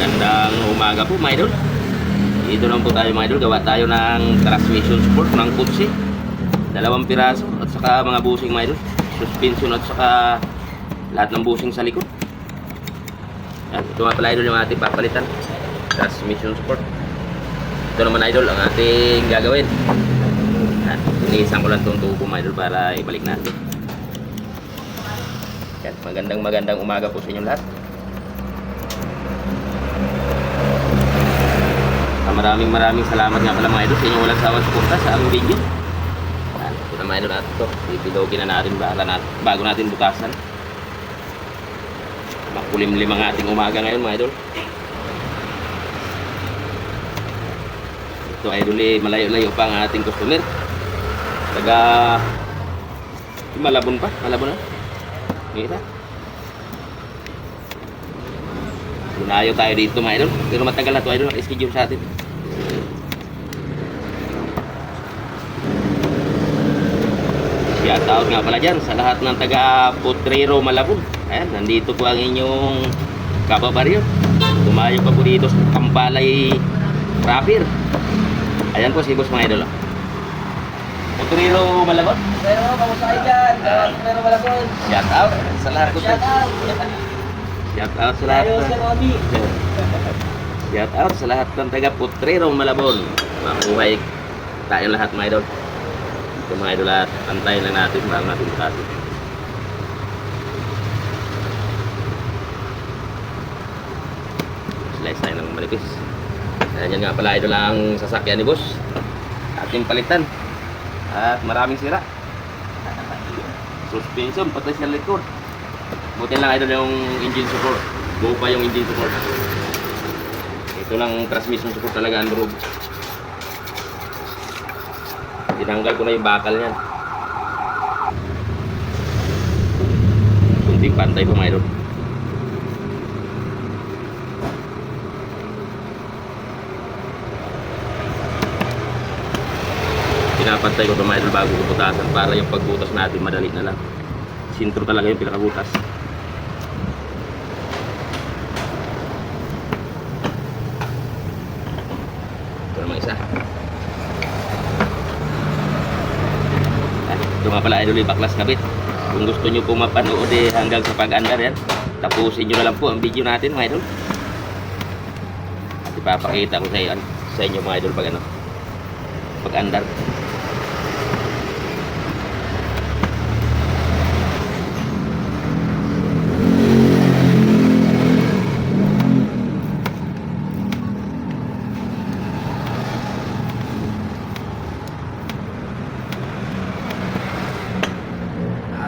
Magandang umaga po mga idol. Dito lang po tayo mga idol. Gawa tayo ng transmission support ng kutsi. Dalawang piraso at saka mga busing mga idol. Suspension at saka lahat ng busing sa likod. Yan, ito nga pala idol yung ating papalitan. Transmission support. Ito naman idol ang ating gagawin. Yan, iniisang ko lang itong tubo mga idol para ibalik natin. Yan, magandang magandang umaga po sa inyong lahat. Maraming maraming salamat nga pala mga idol sa inyong walang sawang suporta sa aming video. Ito na mga idol natin ito. Pipilogin na natin bago natin butasan. Makulimlim ang ating umaga ngayon mga idol. Ito idol eh, malayo-layo pa ang ating customer. Taga Malabon pa, Malabon na. Kita. Lunayo tayo dito mga idol. Pero matagal na to idol, naka-schedule sa atin. Shout out nga pala dyan sa lahat ng taga Potrero Malabon. Ayan, nandito po ang inyong kababaryo. Tumayo pa po dito sa Kampalay Rapper. Ayan po si Boss mga idol. Potrero Malabon. Pero, kamusta dyan? Pero malabon. Shout out sa lahat po. Shout out. Shout out sa lahat. Shout out sa lahat ng taga Putrerong Malabon. Makuhay tayong lahat mga idol. Ito mga idol at antayin lang natin bago natin butasin. Slice tayo ng malipis. Ayan yan nga pala idol ang sasakyan ni boss. Ating palitan. At maraming sira. Suspension pati sa likod. Buti lang idol yung engine support. Go pa yung engine support. Ito lang transmission support talaga ang loob. Tinanggal ko na yung bakal niyan. Kunting pantay po idol. Pinapantay ko ito idol bago ko butasan para yung pagbutas natin madali na lang. Sintro talaga yung pinakabutas. Ito naman isa. Nga pala idol baklas kabit. Kung gusto nyo pong mapanood eh, hanggang sa pag-andar yan, tapusin nyo na lang po ang video natin mga idol. At ipapakita ko sa, inyo, sa inyo mga idol pag ano, pag-andar.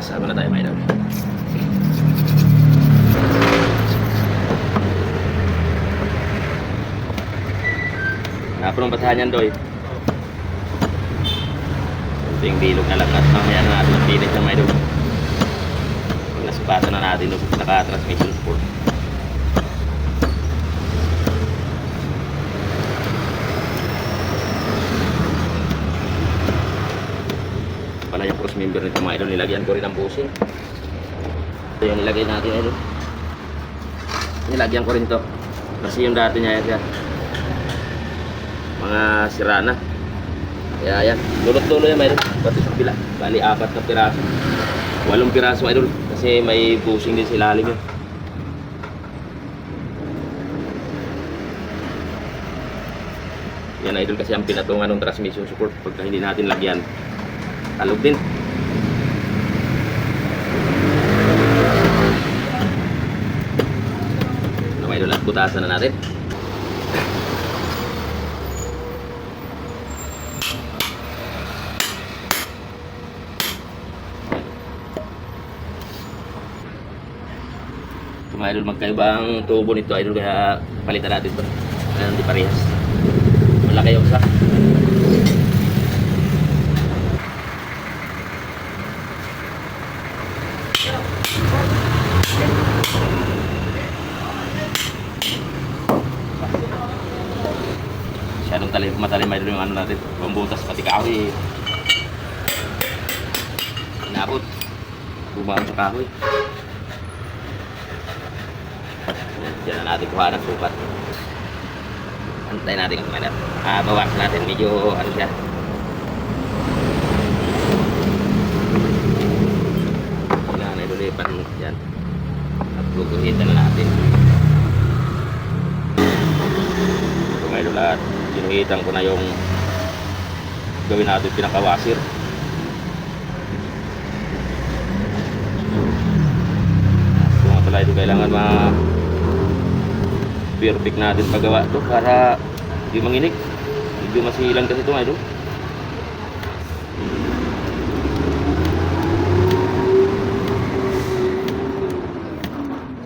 Nakasama na tayo mga idol. Napulong basahan yan doy. Kunting bilog na lang at mamaya na natin ang pilit ng mga idol. Pag nasipatan na natin doon naka-transmission support. pala yung cross member nito mga idol nilagyan ko rin ng busing ito yung nilagay natin idol nilagyan ko rin to kasi yung dati niya yan mga sira na. Kaya yan lulot-lulo yan mga idol pati sa pila bali apat na piraso. Walong piraso idol kasi may busing din sa ilalim yun. Yan idol kasi ang pinatungan ng transmission support pagka hindi natin lagyan. Talog din. Okay, idol at butasan na natin. Mga idol, magkaibang tubo nito idol kaya palitan natin ito. Kaya hindi parehas. Malaki yung isa. Masyadong talim, matalim idol yung ano natin. Pambutas pati kahoy. Inabot. Bumaon sa kahoy. Natin kuha ng sukat. Antayin natin ang kumala. Ah, bawasan natin. Medyo ano siya. Kailangan na ilulipan yan. At guguhitan na natin. So lahat, ginuhitan ko na yung gawin natin pinakawasir. So mga pala ito kailangan ma perfect natin paggawa to para di manginig. Medyo masilang kasi ito ngayon.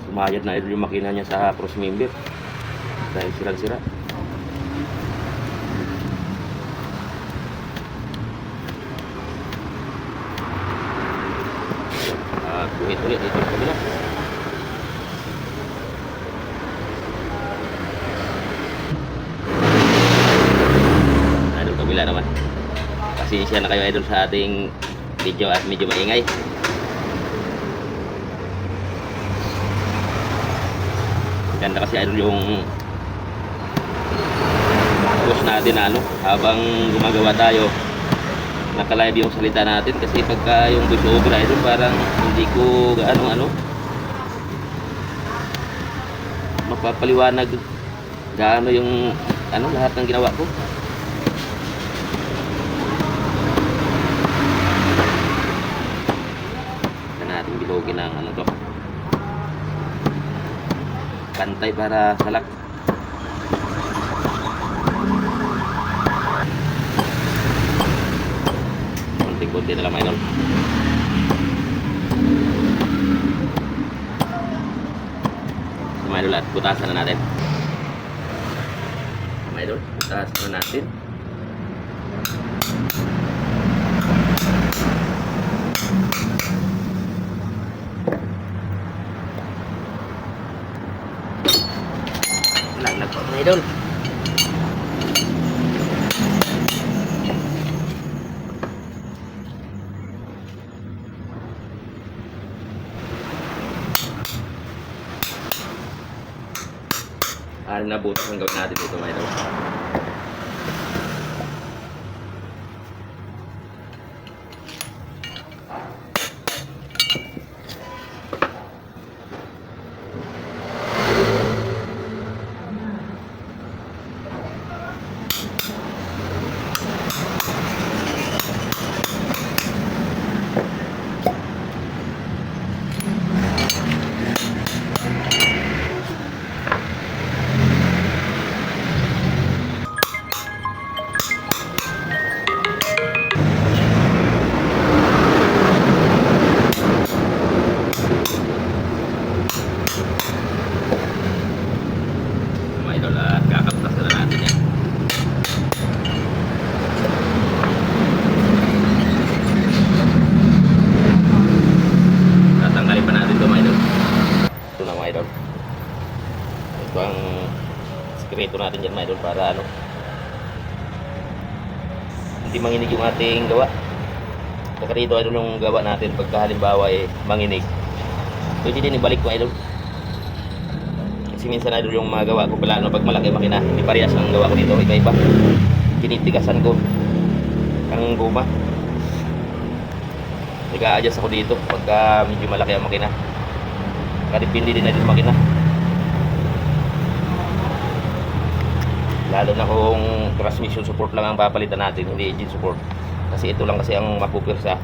Sumayad na ito yung makina niya sa cross member. Dahil sirang-sira. At buhit ulit dito sa kabila. Idol kabila naman. Pasensya na kayo idol sa ating video at medyo maingay. Ganda kasi idol yung post natin na ano, habang gumagawa tayo nakalive yung salita natin kasi pagka yung voice over idol parang hindi ko gaano ano mapapaliwanag gaano yung ano lahat ng ginawa ko na natin bilogin ng ano to? Pantay para salak. Konti-konti na lang mga idol mga idol at butasan na natin. Mga idol butasan na natin đơn. Yung ating gawa. Saka dito idol yung gawa natin pagka halimbawa eh manginig. Pwede din ibalik ko idol. Kasi minsan idol yung mga gawa ko pala no, pag malaki makina hindi parehas ang gawa ko dito. Iba iba tinitigasan ko. Ang guma. Nag-a-adjust ako dito pagka medyo malaki ang makina. Kadipindi din na din makina lalo na kung transmission support lang ang papalitan natin hindi engine support. Kasi ito lang kasi ang mapupirsa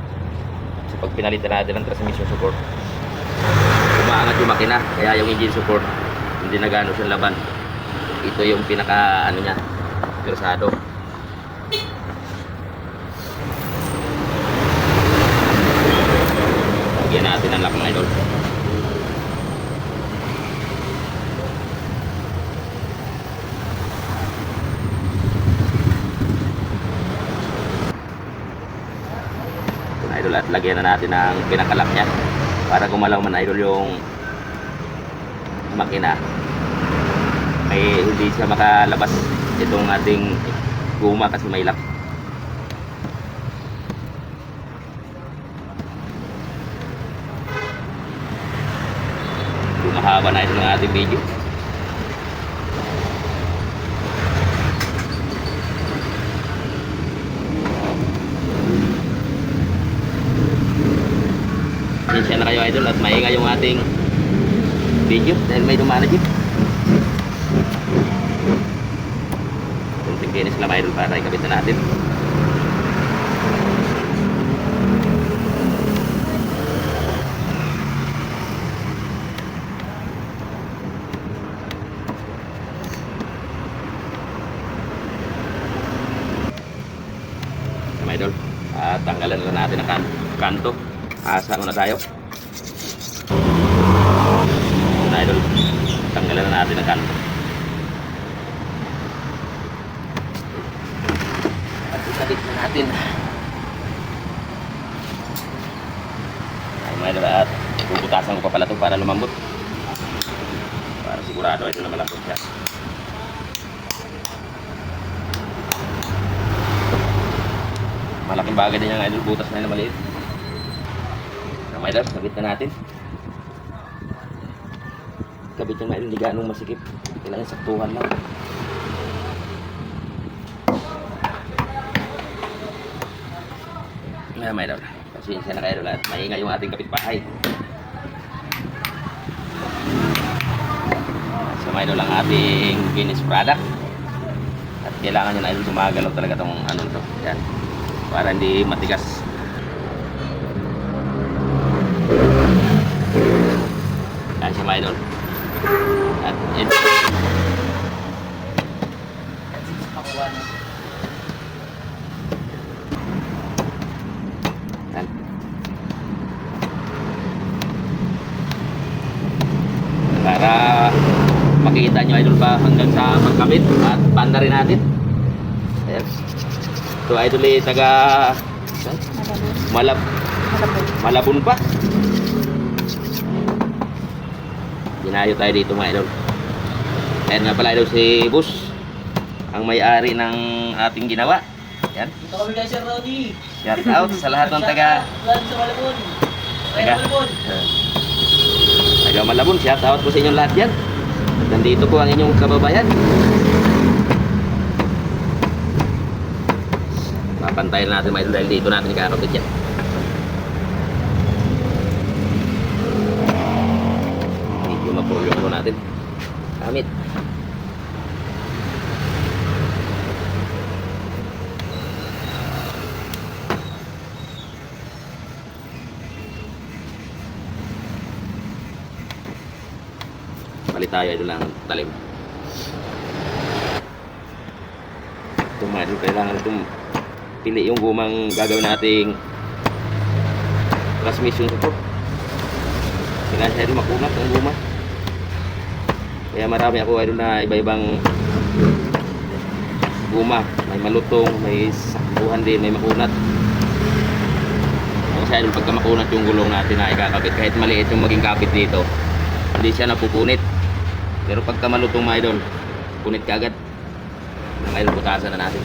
kasi pag pinalitan natin ang transmission support umaangat yung makina. Kaya yung engine support hindi na gano'n siyang laban. Ito yung pinaka ano niya pirsado lagyan natin ang lock idol Ito na idol at lagyan na natin ang pinakalak niya para gumalaw man idol yung makina. Ay hindi siya makalabas itong ating guma kasi may lock. Mahaba na ito ng ating video idol at maingay yung ating video dahil may dumaan na jeep. Kunting kinis lang idol para ikabit na natin. Mga idol, at tanggalan na natin ang kan kanto. Asa muna tayo. Mga idol, ang kanto. At ikabit na natin. Ay mga idol, at puputasan ko pa pala ito para lumambot. Para sigurado ito na malambot siya. Malaking bagay din yung idol butas na yun na maliit. Ang idol, sabit na natin. Kabit yung hindi ganong masikip. Kailangan saktuhan lang. Ngayon, my idol. Pasensya na kayo idol at maingay yung ating kapitbahay. So, my idol, ang ating finished product. At kailangan nyo na idol gumagalaw talaga tong ano to. Yan para hindi matigas. Siya mga idol. At ito. Yan. Para makita nyo idol pa hanggang sa pagkabit at banda rin natin. Ayan. So idol eh, taga Malab Malabon pa. Dinayo tayo dito mga idol. Ayan nga pala idol si Bus. Ang may-ari ng ating ginawa. Yan. Dito kami kay Sir Rodi. Shout out sa lahat ng taga Lan sa Malabon. Taga? Malabon. taga Malabon. Shout out po sa inyong lahat yan. Nandito po ang inyong kababayan. Papantayin natin mga idol dahil dito natin kakapit yan. Medyo mapulong po natin. Kamit. Balik tayo idol ng talim. Ito mga idol, kailangan itong pili yung gumang gagawin nating transmission support. Kailangan siya idol makunat ang guma. Kaya marami ako idol na iba-ibang guma. May malutong, may sakbuhan din, may makunat. Kasi idol, pagka makunat yung gulong natin na ikakabit, kahit maliit yung maging kapit dito, hindi siya napupunit. Pero pagka malutong mga idol, punit ka agad. Mga butasan na natin.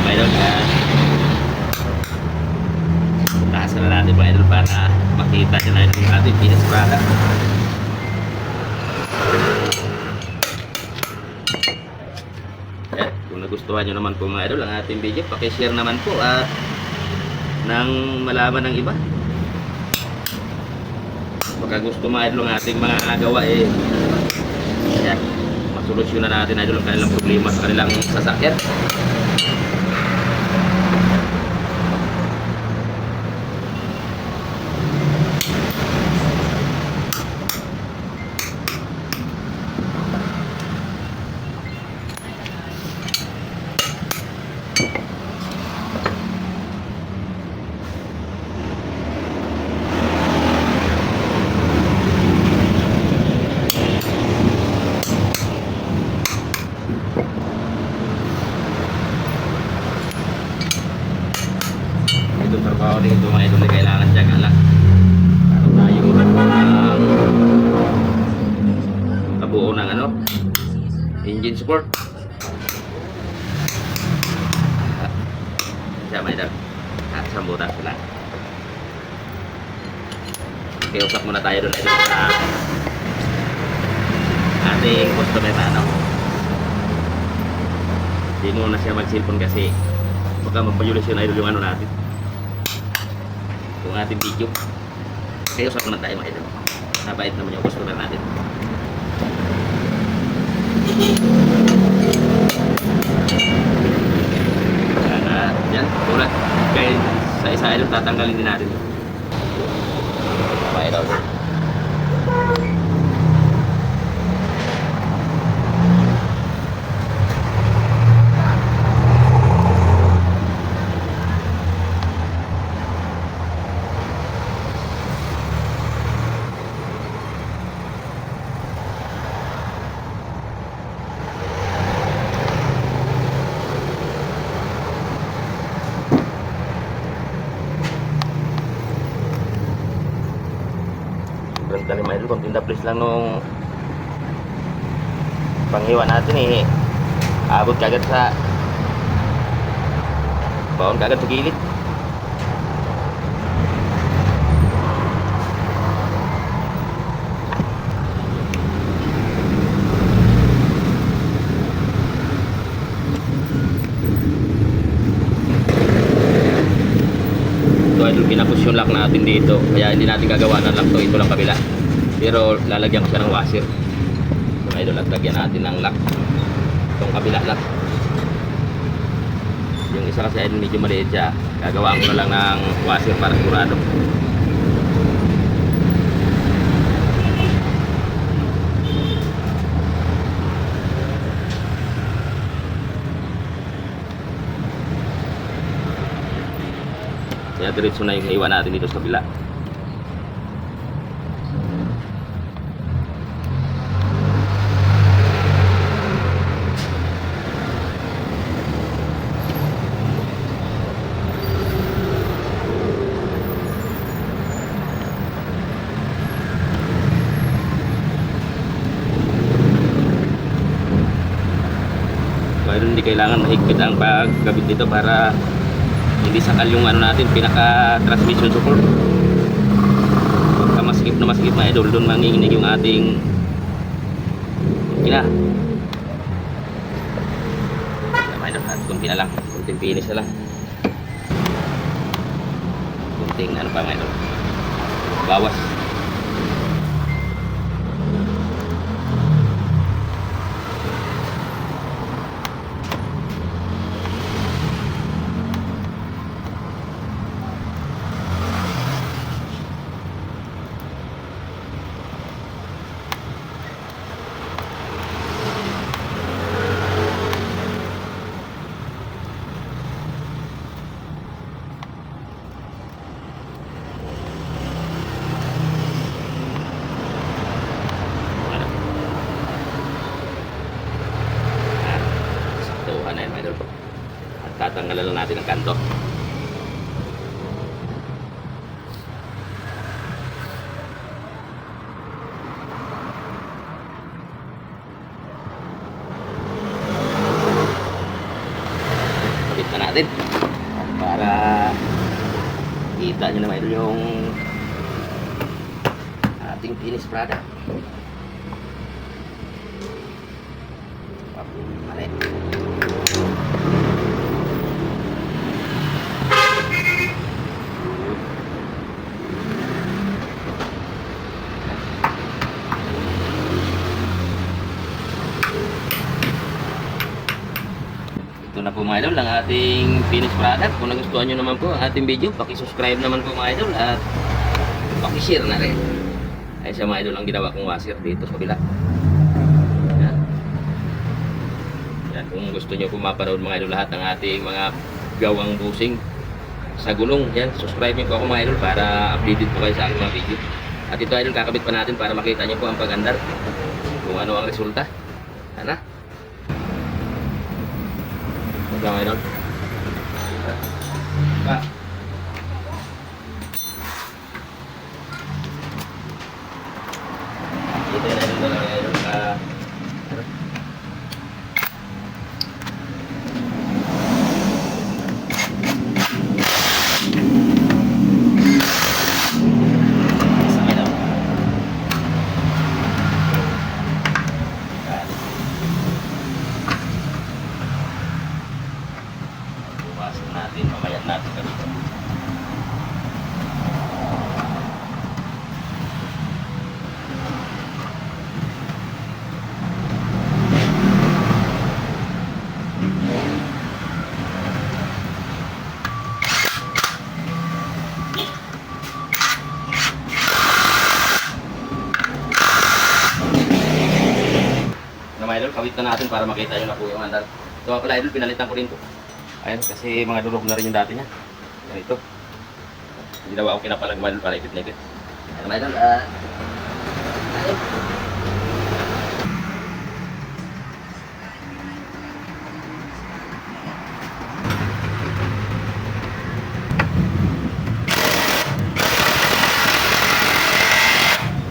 Mga idol, kaya butasan na natin mga idol para makita na yung ating finished product. Kaya kung nagustuhan nyo naman po mga idol ang ating video, pakishare naman po at nang malaman ng iba. Baka gusto mga idol ang ating mga gawa eh kaya masolusyonan natin idol ang kanilang problema sa kanilang sasakyan. Itong trabaho dito mga idol ay kailangan tiyaga lang. Para tayo ng kabuo ng ano, engine support. Ah, Siya mga idol. At sa butas sila. Okay, usap muna tayo doon idol sa ating customer na ano. Hindi muna siya mag-cellphone kasi baka magpa-violation idol yung ano natin. Yung ating video. Kaya usap naman tayo mga idol. Mabait naman yung customer natin. Yan, ah, yan, tulad. Kaya sa isa idol, tatanggalin din natin. Mga idol. Konting daplis lang nung panghiwa natin eh. Abot kagad sa baon kagad sa gilid. Idol, pinapus yung lock natin dito. Kaya hindi natin gagawa ng lock to. Ito lang kabila. Pero lalagyan ko siya ng washer. So idol, at lagyan natin ng lock. Itong kabila lang. Yung isa kasi idol, medyo maliit siya. Gagawaan ko na lang ng washer para sigurado. Kaya diretso na yung iwan natin dito sa kabila. Pero hindi kailangan mahigpit ang pagkabit dito para hindi sakal yung ano natin, pinaka transmission support. Pagka masikip na masikip mga idol, doon manginginig yung ating ina. Mga idol, at kunti na lang, kunting finish na lang. Kunting ano pa mga idol, bawas. Ano? Ah, saktuhan na yun mga idol. At tatanggalan lang natin ang kanto. Kapit na natin. Para kita nyo naman yung ating finished product. Mali. Ito na po mga idol ating finished product. Kung nagustuhan nyo naman po ang ating video, paki-subscribe naman po mga idol at paki-share na rin. Ay siya mga idol ang ginawa kong washer dito sa kabila. Yan. Yan, kung gusto nyo po mapanood mga idol lahat ng ating mga gawang busing sa gulong, yan, subscribe nyo po ako mga idol para updated po kayo sa aking mga video. At ito idol, kakabit pa natin para makita nyo po ang pag-andar kung ano ang resulta. Ano? Mga natin ganito. na my lord, kawit na natin para makita nyo na yung andar. So pala idol, pinalitan ko rin po. Ayan, kasi mga durog na rin yung dati niya. Ganito. Hindi daw ako kinapalag mga idol para ipit-ipit. Ayan mga idol, ah... ayun.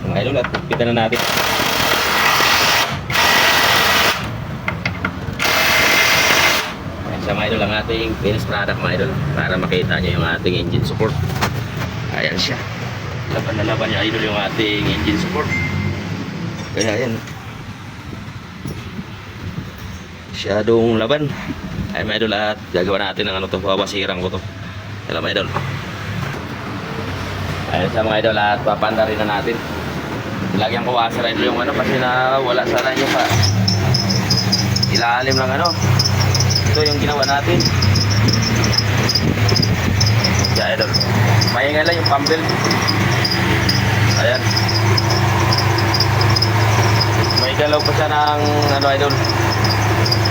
Mga idol, at kita na natin. Siya mga idol, ang ating finished product mga idol para makita niyo yung ating engine support. Ayan siya. Laban na laban niya idol yung ating engine support. Kaya ayan. Masyadong laban. Ayan mga idol at gagawa natin ng ano to, babasirang ko to. Ayan mga idol. Ayan siya mga idol at papanda rin na natin. Lagyan ko washer idol yung ano kasi na wala sana niya sa ilalim ng ano. Ito yung ginawa natin. Yeah, idol. Maingay lang yung pump belt. Ayan. May dalaw pa siya ng ano idol.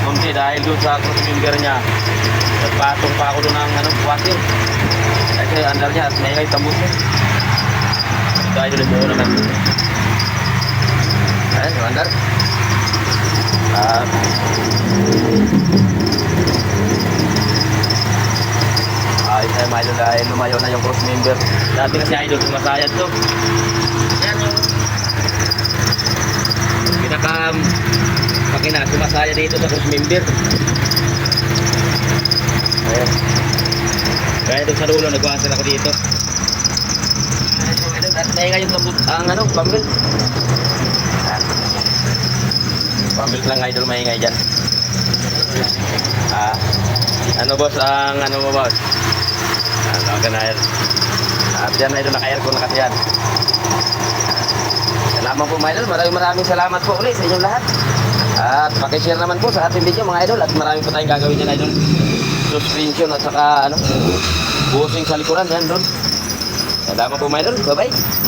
Kunti dahil doon sa cross member niya. Nagpatong pa ako doon ng ano, washer. Kasi under niya at maingay tambos niya. Ito idol yung buo naman. Ayan, yung under. At Ayos na yung idol dahil lumayo na yung cross member. Dati kasi idol sumasayad to. Yan yung pinaka makina sumasaya dito sa cross member. Ayan. Kaya doon sa dulo nagwasal ako dito. Yung idol at may ngayon ang ano, pambil. Pambil lang idol maingay dyan. Ah, ano boss ang ano mo boss? Ano ka na yan? At yan na ito naka-aircon na kasi yan. Salamat po mga idol. Maraming maraming salamat po ulit sa inyong lahat. At pakishare naman po sa ating video mga idol. At marami po tayong gagawin yan idol. Suspension at saka ano, busing sa likuran yan doon. Salamat po mga idol. Bye-bye.